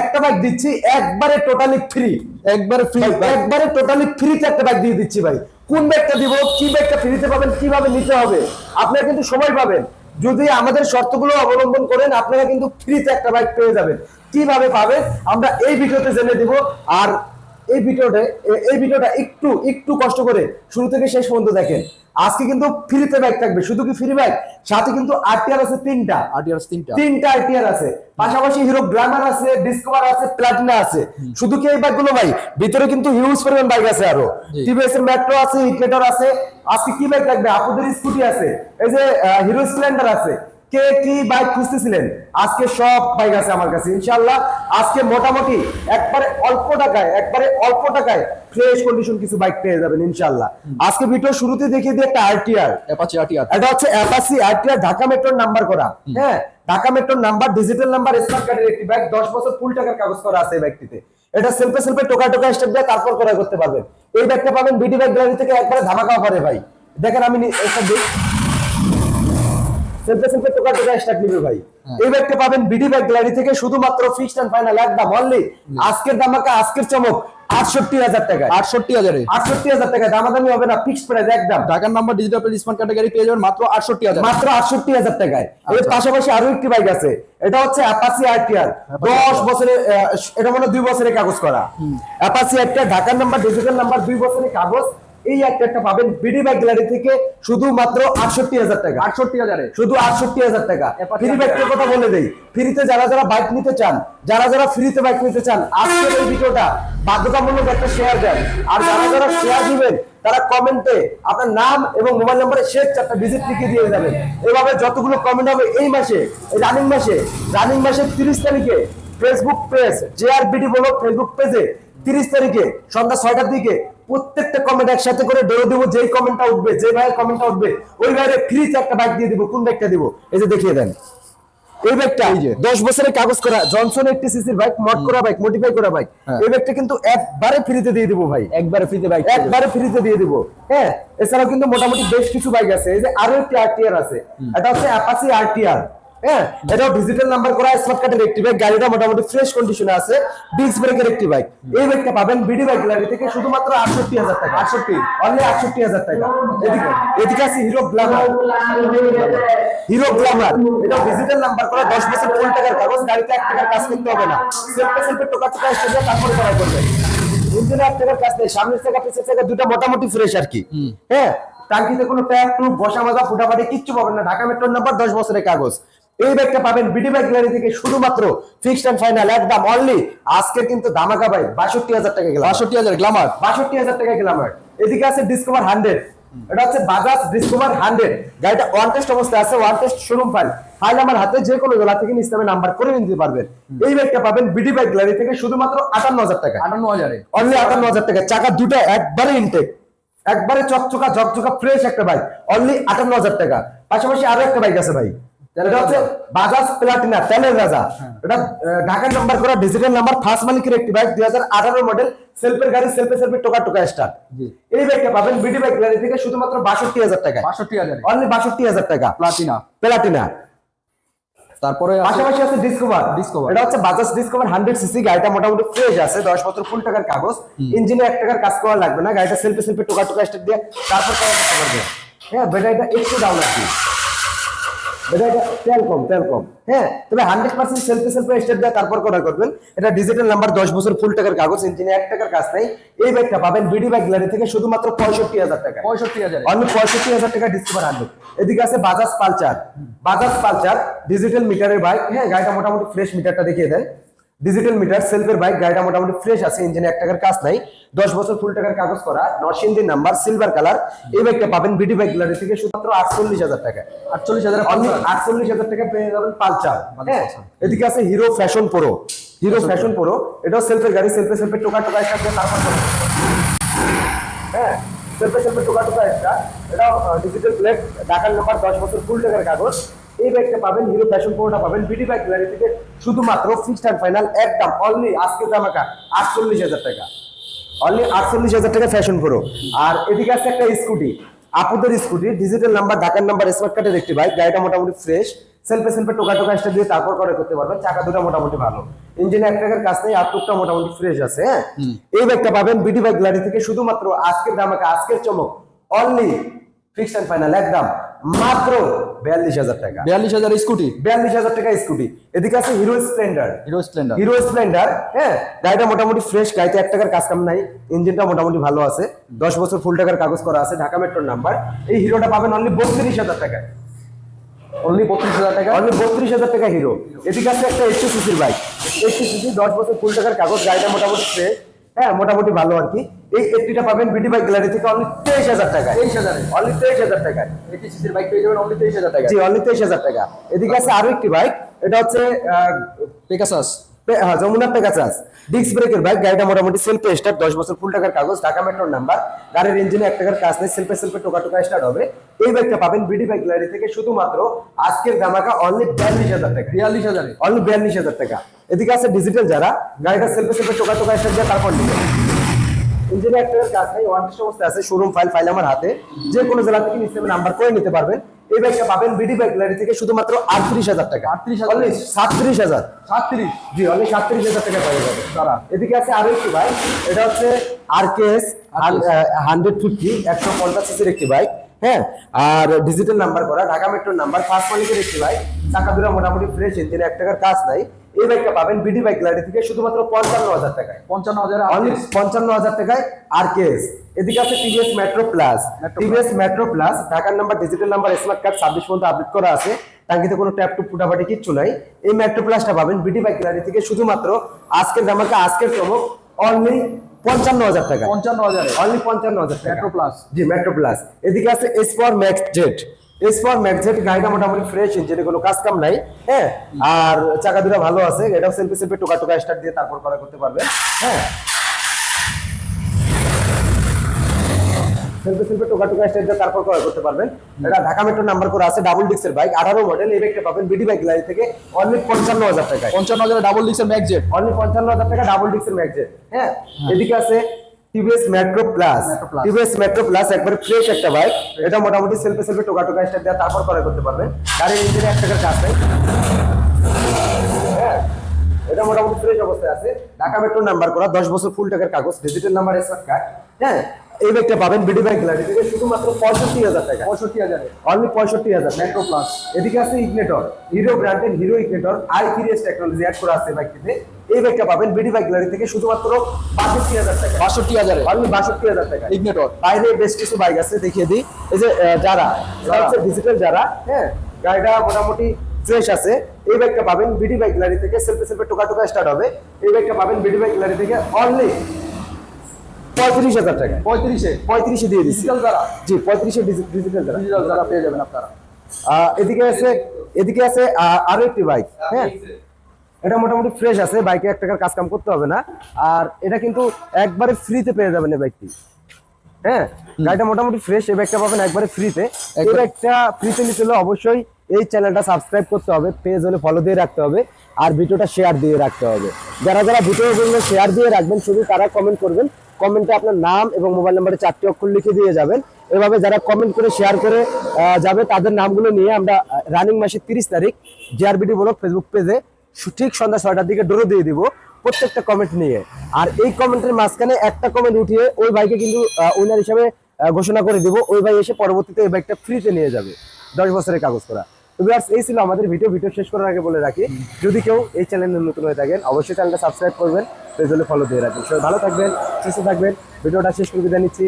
একটা বাইক দিচ্ছি একবারে টোটালি ফ্রি একবারে ফ্রি একবারে টোটালি ফ্রিতে একটা বাইক দিয়ে দিচ্ছি ভাই। কোন ব্যাগটা দিব কি ব্যাগটা ফ্রিতে পাবেন কীভাবে নিতে হবে? আপনারা কিন্তু সময় পাবেন। যদি আমাদের শর্তগুলো অবলম্বন করেন আপনারা কিন্তু ফ্রিতে একটা বাইক পেয়ে যাবেন। কীভাবে পাবেন আমরা এই ভিডিওতে জেনে দিব। আর এই ভিডিওটা এই ভিডিওটা একটু একটু কষ্ট করে শুরু থেকে শেষ পর্যন্ত দেখেন। আজকে কিন্তু ফ্রিতে বাইক থাকবে শুধু কি ফ্রি ব্যাগ সাথে কিন্তু আরটিআর আছে তিনটা। আরটিআর তিনটা। তিনটা আইটিআর আছে। পাশাপাশি হিরো গ্ল্যামার আছে ডিসকভার আছে প্লাটিনা আছে। শুধু কি এই বাইকগুলো ভাই? ভিতরে কিন্তু হিউজ পরিমাণ বাইক আছে আরও। টিভিএস এর মেট্রো আছে ইকুয়েটর আছে। আজকে কি ব্যাগ থাকবে আপুদের স্কুটি আছে। এই যে হিরো স্প্লেন্ডার আছে। কে কি বাইক খুঁজতেছিলেন? আজকে সব বাইক আছে আমার কাছে ইনশাআল্লাহ। আজকে মোটামুটি একবারে অল্প টাকায় একবারে অল্প টাকায় ফ্রেশ কন্ডিশন কিছু বাইক পেয়ে যাবেন ইনশাআল্লাহ। আজকে ভিডিও শুরুতে দেখিয়ে দিই একটা আরটিআর অ্যাপাচি আরটিআর এটা হচ্ছে অ্যাপাসি আরটিআর ঢাকা মেট্রোর নাম্বার করা। হ্যাঁ ঢাকা মেট্রোর নাম্বার ডিজিটাল নাম্বার স্মার্ট কার্ডের একটি ব্যাগ দশ বছর ফুল টাকার কাগজ করা আছে এই ব্যাগটিতে এটা সেলফে সেলফে টোকা টোকা স্টেপ দিয়ে তারপর করা করতে পারবেন। এই ব্যাগটা পাবেন বিডি ব্যাগ গ্যালারি থেকে একবারে ধামাকা অফারে ভাই। দেখেন আমি একটা দিই সেলফে সেলফে টোকা টোকা স্টার্ট নিবে ভাই। এই ব্যাগটা পাবেন বিডি ব্যাগ গ্যালারি থেকে শুধুমাত্র ফিক্সড এন্ড ফাইনাল একদম অনলি আজকের ধামাকা আজকের চমক আটষট্টি হাজার টাকায়। আটষট্টি হাজারে। আটষট্টি হাজার টাকা দামাদামি হবে না ফিক্সড প্রাইস একদম ঢাকার নাম্বার ডিজিটাল স্মার্ট ক্যাটাগরি পেয়ে যাবেন মাত্র আটষট্টি হাজার। মাত্র আটষট্টি হাজার টাকায়। এর আচ্ছা। পাশাপাশি আরও একটি বাইক আছে। এটা হচ্ছে অ্যাপাসি আরটিআর দশ বছরের আহ, এটা মনে হয় দুই বছরের কাগজ করা। অ্যাপাসি আরটিআর ঢাকার নাম্বার ডিজিটাল নাম্বার দুই বছরের কাগজ। এই একটা একটা পাবেন বিডি বাইক গ্যালারি থেকে শুধুমাত্র আটষট্টি হাজার টাকা। আটষট্টি হাজারে? শুধু আটষট্টি হাজার টাকা। ফ্রি বাইকের কথা বলে দেই। ফ্রিতে যারা যারা বাইক নিতে চান যারা যারা ফ্রিতে বাইক নিতে চান আজকের এই ভিডিওটা বাধ্যতামূলক একটা শেয়ার দেন। আর যারা যারা শেয়ার দিবেন তারা কমেন্টে আপনার নাম এবং মোবাইল নম্বরে শেষ চারটা ডিজিট লিখে দিয়ে যাবেন। এভাবে যতগুলো কমেন্ট হবে এই মাসে এই রানিং মাসে রানিং মাসের তিরিশ তারিখে Facebook page J R BD বলো ফেসবুক পেজে তিরিশ তারিখে সন্ধ্যা ছয়টার দিকে প্রত্যেকটা কমেন্ট একসাথে করে দৌড়ে দেবো যেই কমেন্টটা উঠবে যে ভাইয়ের কমেন্টটা উঠবে ওই ভাইয়ের ফ্রিতে একটা বাইক দিয়ে দিব কোন বাইকটা দিব? এই যে দেখিয়ে দেন। এই বাইকটা দশ বছরের কাগজ করা জনসন একটি সিসির বাইক মড করা বাইক মডিফাই করা বাইক হ্যাঁ। এই কিন্তু একবারে ফ্রিতে দিয়ে দিব ভাই। একবারে ফ্রিতে বাইক একবারে ফ্রিতে দিয়ে দিব। হ্যাঁ এছাড়াও কিন্তু মোটামুটি বেশ কিছু বাইক আছে এই যে আরও একটি আরটিআর আছে। এটা হচ্ছে অ্যাপাসি আরটিআর হ্যাঁ এটাও ডিজিটাল নাম্বার করা স্মার্ট কার্ডের একটি বাইক গাড়িটা মোটামুটি ফ্রেশ কন্ডিশনে আছে ডিস্ক ব্রেকের একটি বাইক এই বাইকটা পাবেন বিডি বাইক গ্যালারি থেকে শুধুমাত্র আটষট্টি হাজার টাকা। আটষট্টি। অনলি আটষট্টি হাজার টাকা। এদিকে এদিকে আছে হিরো গ্লামার হিরো গ্লামার এটা ডিজিটাল নাম্বার করা দশ বছর ফুল টাকার কাগজ গাড়িতে এক টাকার কাজ করতে হবে না। সেলফে সেলফে টোকা টোকা স্টেজে তারপরে করা করবে। ইঞ্জিনে এক টাকার কাজ নেই সামনের পিছের দুটো মোটামুটি ফ্রেশ আর কি। হ্যাঁ টাঙ্কিতে কোনো ট্যাগ টুপ বসা মাজা ফুটাফাটি কিচ্ছু পাবেন না। ঢাকা মেট্রোর নাম্বার দশ বছরের কাগজ। এই ব্যাগটা পাবেন বিডি ব্যাগ গ্যালারি থেকে শুধুমাত্র ফিক্সড এন্ড ফাইনাল একদম অনলি আজকের কিন্তু ধামাকা ভাই বাষট্টি হাজার টাকা গেলাম বাষট্টি হাজার গ্লামার বাষট্টি হাজার টাকা গেলাম আর এদিকে আছে ডিসকভার হান্ড্রেড এটা হচ্ছে বাজাজ ডিসকভার হান্ড্রেড গাড়িটা ওয়ান টেস্ট অবস্থায় আছে one test showroom file file আমার হাতে যে কোনো জেলা থেকে ইসলামে নাম্বার করে নিতে পারবেন। এই ব্যাগটা পাবেন বিডি ব্যাগ গ্যালারি থেকে শুধুমাত্র আটান্ন হাজার টাকা। আটান্ন হাজারে অনলি আটান্ন হাজার টাকা। চাকা দুটো একবারে ইনটেক একবারে চকচকা ঝকঝকা ফ্রেশ একটা বাইক অনলি আটান্ন হাজার টাকা। পাশাপাশি আরও একটা বাইক আছে ভাই। এটা হচ্ছে বাজাজ প্লাটিনা তেলের রাজা। এটা ঢাকার নাম্বার করা ডিজিটাল নাম্বার ফার্স্ট মালিকের একটি দুই হাজার আঠারো মডেল সেলফের গাড়ি সেলফে সেলফে টোকা টোকা স্টার্ট এই বাইকটা পাবেন বিডি বাইক গ্যালারি থেকে শুধুমাত্র বাষট্টি হাজার টাকা বাষট্টি হাজারে। অনলি বাষট্টি হাজার টাকা। প্লাটিনা। প্লাটিনা। তারপরে আছে- পাশাপাশি আছে ডিসকভার Discover। এটা হচ্ছে বাজাজ ডিসকভার হান্ড্রেড সিসি গাড়িটা মোটামুটি ফ্রেশ আছে দশ বছর ফুল টাকার কাগজ। ইঞ্জিনে এক টাকার কাজ করা লাগবে না গাড়িটা সেলফি সেলফি টোকা টোকা স্টেপ দিয়ে তারপর করা করতে পারবে। হ্যাঁ ব্যাটারিটা একটু ডাউন আছে তেল হ্যাঁ তবে hundred percent selfie selfie step দিয়ে তারপর করা করবেন? এটা ডিজিটাল নাম্বার দশ বছর ফুল টাকার কাগজ ইঞ্জিনে এক টাকার কাজ নেই। এই ব্যাগটা পাবেন বিডি ব্যাগ গ্যালারি থেকে শুধুমাত্র পঁয়ষট্টি হাজার টাকা। পঁয়ষট্টি হাজার। পঁয়ষট্টি হাজার টাকা এদিকে আছে Bajaj Pulsar Bajaj Pulsar digital মিটারের বাইক হ্যাঁ গাড়িটা মোটামুটি ফ্রেশ মিটারটা দেখিয়ে দেন। ডিজিটাল মিটার সেলফের বাইক গাড়িটা মোটামুটি ফ্রেশ আছে ইঞ্জিনে এক টাকার কাজ নাই। দশ বছর ফুল টাকার কাগজ করা নরসিংদীর নাম্বার সিলভার কালার এই বাইকটা পাবেন বিডি বাইক গ্যালারি থেকে শুধুমাত্র আটচল্লিশ হাজার টাকা। আটচল্লিশ হাজার আটচল্লিশ হাজার টাকা পেয়ে যাবেন পালচার। হ্যাঁ এদিকে আছে Hero Passion Pro Hero Passion Pro এটাও সেলফের গাড়ি সেলফে সেলফে টোকা টোকা তারপর হ্যাঁ সেলফে সেলফে টোকা টোকা একটা। এটাও ডিজিটাল প্লেট ঢাকার নাম্বার দশ বছর ফুল টাকার কাগজ। এই ব্যাগটা পাবেন হিরো ফ্যাশন প্রোটা পাবেন বিডি ব্যাগ থেকে শুধুমাত্র ফিক্সড অ্যান্ড ফাইনাল একদম অনলি আজকে জামাকা আটচল্লিশ হাজার টাকা। অনলি আটচল্লিশ হাজার টাকা ফ্যাশন প্রো। আর এদিকে আছে একটা স্কুটি আপুদের স্কুটি ডিজিটাল নাম্বার ঢাকার নাম্বার স্মার্ট কার্ডের একটি বাইক গাড়িটা মোটামুটি ফ্রেশ সেলফে সেলফে টোকা টোকা স্টার দিয়ে তারপর করে করতে পারবেন চাকা দুটো মোটামুটি ভালো। ইঞ্জিনে এক টাকার কাজ নেই আউটলুকটা মোটামুটি ফ্রেশ আছে হ্যাঁ? এই ব্যাগটা পাবেন বিডি বাইক গ্যালারি থেকে শুধুমাত্র আজকের দামাকে আজকের চমক অনলি ফিক্সড এন্ড ফাইনাল একদম। মাত্র বিয়াল্লিশ হাজার টাকা। বিয়াল্লিশ হাজার স্কুটি? বিয়াল্লিশ হাজার টাকা স্কুটি। এদিকে আছে Hero Splendor Hero Splendor Hero Splendor হ্যাঁ? গাড়িটা মোটামুটি ফ্রেশ গাড়িতে এক টাকার কাজ কাম নাই। ইঞ্জিনটা মোটামুটি ভালো আছে। দশ বছর ফুল টাকার কাগজ করা আছে ঢাকা মেট্রোর নাম্বার এই হিরোটা পাবেন অনলি বত্রিশ হাজার টাকা। অনলি বত্রিশ হাজার টাকা? অনলি বত্রিশ হাজার টাকা হিরো এদিকে আছে একটা এইচটি সিসির বাইক এইচটি সিসি দশ বছর ফুল টাকার কাগজ গাড়িটা মোটামুটি ফ্রেশ হ্যাঁ? মোটামুটি ভালো আর কি। এই এইচটিটা পাবেন বিডি বাইক গ্যালারি থেকে অনলি তেইশ হাজার টাকা তেইশ হাজারে। অনলি তেইশ হাজার টাকায়। এইটি সিসির বাইক পেয়ে যাবেন অনলি তেইশ হাজার টাকা জি অনলি তেইশ হাজার টাকা এদিকে আছে আরও একটি বাইক এটা হচ্ছে পেকাসাস হ্যাঁ যমুনার পেগাসাস ডিস্ক ব্রেকের বাইক গাড়িটা মোটামুটি সেলফে স্টার্ট দশ বছর ফুল টাকার কাগজ ঢাকা মেট্রোর নাম্বার গাড়ির ইঞ্জিনে এক টাকার কাজ নেই সেলফে সেলফে টোকা টোকা স্টার্ট হবে। এই বাইকটা পাবেন বিডি বাইক গ্যালারি থেকে শুধুমাত্র আজকের দামাকা অনলি বিয়াল্লিশ হাজার টাকা বিয়াল্লিশ হাজারে। অনলি বিয়াল্লিশ হাজার টাকা। এদিকে আছে ডিজিটাল যারা গাড়িটা সেলফে সেলফে টোকা টোকা স্টার্ট দিয়ে তারপর নিবে। ইঞ্জিনে এক টাকার কাজ নেই ওয়ারেন্টি সমস্ত আছে শোরুম ফাইল ফাইল আমার হাতে। যে কোনো জেলা থেকে নিচে নাম্বার করে নিতে পারবেন। এই ব্যাগটা পাবেন বিডি গ্যালারি থেকে শুধুমাত্র আটত্রিশ হাজার টাকা। 38,000 অনলি সাতত্রিশ হাজার। সাতত্রিশ। জি অনলি সাতত্রিশ হাজার টাকা পাওয়া যাবে। তারা এদিকে আছে আরও একটি বাইক এটা হচ্ছে আরকেএস হান্ড্রেড ফিফটি একশো পঞ্চাশ সিসির একটি বাইক হ্যাঁ আর ডিজিটাল নাম্বার করা ঢাকা মেট্রোর নাম্বার ফার্স্ট মালিকের একটি বাইক চাকা দুরা মোটামুটি ফ্রেশ ইঞ্জিনে এক টাকার কাজ নাই। এই বাইকটা পাবেন বিডি বাইক গ্যালারি থেকে শুধুমাত্র পঞ্চান্ন হাজার টাকায়। পঞ্চান্ন হাজার পঞ্চান্ন হাজার টাকায় আরকেএস এদিকে আছে TVS Metro Plus TVS Metro Plus ঢাকার number digital number smart card ছাব্বিশ পর্যন্ত আপডেট করা আছে। টাঙ্কিতে কোনো ট্যাপ টুপ ফুটাফাটি কিচ্ছু নাই। এই মেট্রো প্লাসটা পাবেন বিডি বাইক গ্যালারি থেকে শুধুমাত্র আজকের দামাকে আজকের চমক অনলি পঞ্চান্ন হাজার টাকা। পঞ্চান্ন হাজার? অনলি পঞ্চান্ন হাজার টাকা। জি মেট্রো প্লাস এদিকে আছে S for Max Jet S for Max Jet গাড়িটা মোটামুটি ফ্রেশ ইঞ্জিনে কোনো কাজ কাম নাই হ্যাঁ? আর চাকা দুটা ভালো আছে এটাও সেলফি সেলফি টোকা টোকা স্টার্ট দিয়ে তারপর করা করতে পারবেন হ্যাঁ? সেলফি সেলফি টোকা টোকা দিয়ে তারপর করা করতে পারবেন। এটা ঢাকা মেট্রো নাম্বার করা আছে ডাবল ডিক্সের বাইক আঠারো মডেল এই বাইকটা পাবেন বিডি বাইক লাইন থেকে অনলি পঞ্চান্ন হাজার টাকায়। পঞ্চান্ন হাজারে ডাবল ডিক্সের ম্যাকজেট অনলি পঞ্চান্ন হাজার টাকা ডাবল ডিক্সের ম্যাগজেট হ্যাঁ এদিকে আছে TVS Metro Plus TVS Metro Plus একবারে ফ্রেশ একটা বাইক এটা মোটামুটি সেলফে সেলফে টোকা টোকা স্টার্ট দেওয়া তারপর করে করতে পারবেন। গাড়ির ইঞ্জিনে এক টাকার কাজ নেই। হ্যাঁ এটা মোটামুটি ফ্রেশ অবস্থায় আছে। ঢাকা মেট্রো নাম্বার করা দশ বছর ফুল টাকার কাগজ ডিজিটাল নাম্বার স্মার্ট কার্ড হ্যাঁ এই বাইকটা পাবেন বিডি বাইক গ্যালারি থেকে শুধুমাত্র পঁয়ষট্টি হাজার টাকা। পঁয়ষট্টি হাজারে। অনলি পঁয়ষট্টি হাজার মেট্রো প্লাস এদিকে আছে ইগনেটর হিরো ব্র্যান্ডের Hero Ignitor I three S technology add করা আছে বাইকটিতে এই বাইকটা পাবেন বিডি বাইক গ্যালারি থেকে শুধুমাত্র বাষট্টি হাজার টাকা। বাষট্টি হাজারে। অনলি বাষট্টি হাজার টাকা। ইগনেটর বাইরে বেশ কিছু বাইক আছে দেখিয়ে দিই। এই যে যারা হচ্ছে ডিজিটাল যারা হ্যাঁ গাড়িটা মোটামুটি ফ্রেশ আছে এই বাইকটা পাবেন বিডি বাইক গ্যালারি থেকে। সেলফে সেলফে টোকা টোকা স্টার্ট হবে। এই বাইকটা পাবেন বিডি বাইক গ্যালারি থেকে অনলি পঁয়ত্রিশ হাজার টাকা। পঁয়ত্রিশে? পঁয়ত্রিশে দিয়ে দিচ্ছি। ডিজিটাল দ্বারা? জি পঁয়ত্রিশে ডিজিটাল যারা ডিজিটাল দ্বারা পেয়ে যাবেন আপনারা। এদিকে আছে এদিকে আছে আরও একটি বাইক হ্যাঁ? এটা মোটামুটি ফ্রেশ আছে বাইকে এক টাকার কাজ কাম করতে হবে না। আর এটা কিন্তু একবারে ফ্রিতে পেয়ে যাবেন এই বাইকটি হ্যাঁ? গাড়িটা মোটামুটি ফ্রেশ এই বাইকটা পাবেন একবারে ফ্রিতে এই একবার- বাইকটা ফ্রিতে নিতে হলে অবশ্যই এই চ্যানেলটা সাবস্ক্রাইব করতে হবে পেজ হলে ফলো দিয়ে রাখতে হবে। আর ভিডিওটা শেয়ার দিয়ে রাখতে হবে। যারা যারা ভিডিওগুলো শেয়ার দিয়ে রাখবেন, শুধু তারা কমেন্ট করবেন। কমেন্টে আপনার নাম এবং মোবাইল নাম্বারে চারটি অক্ষর লিখে দিয়ে যাবেন। এভাবে যারা কমেন্ট করে শেয়ার করে যাবে, তাদের নামগুলো নিয়ে আমরা রানিং মাসের তিরিশ তারিখ জিআরবিডি ব্লগ ফেসবুক পেজে ঠিক সন্ধ্যা ছয়টার দিকে ডোরো দিয়ে দিব প্রত্যেকটা কমেন্ট নিয়ে। আর এই কমেন্টের মাঝখানে একটা কমেন্ট উঠিয়ে ওই বাইকে কিন্তু উইনার হিসাবে ঘোষণা করে দিব। ওই ভাই এসে পরবর্তীতে এই বাইকটা ফ্রিতে নিয়ে যাবে। দশ বছরের কাগজ করা। Viewers, এই ছিল আমাদের ভিডিও। ভিডিও শেষ করার আগে বলে রাখি যদি কেউ এই চ্যানেলে নতুন হয়ে থাকেন অবশ্যই চ্যানেলটা সাবস্ক্রাইব করবেন ফলো দিয়ে রাখবেন। সবাই ভালো থাকবেন সুস্থ থাকবেন। ভিডিওটা শেষ করে বিদায় নিচ্ছি।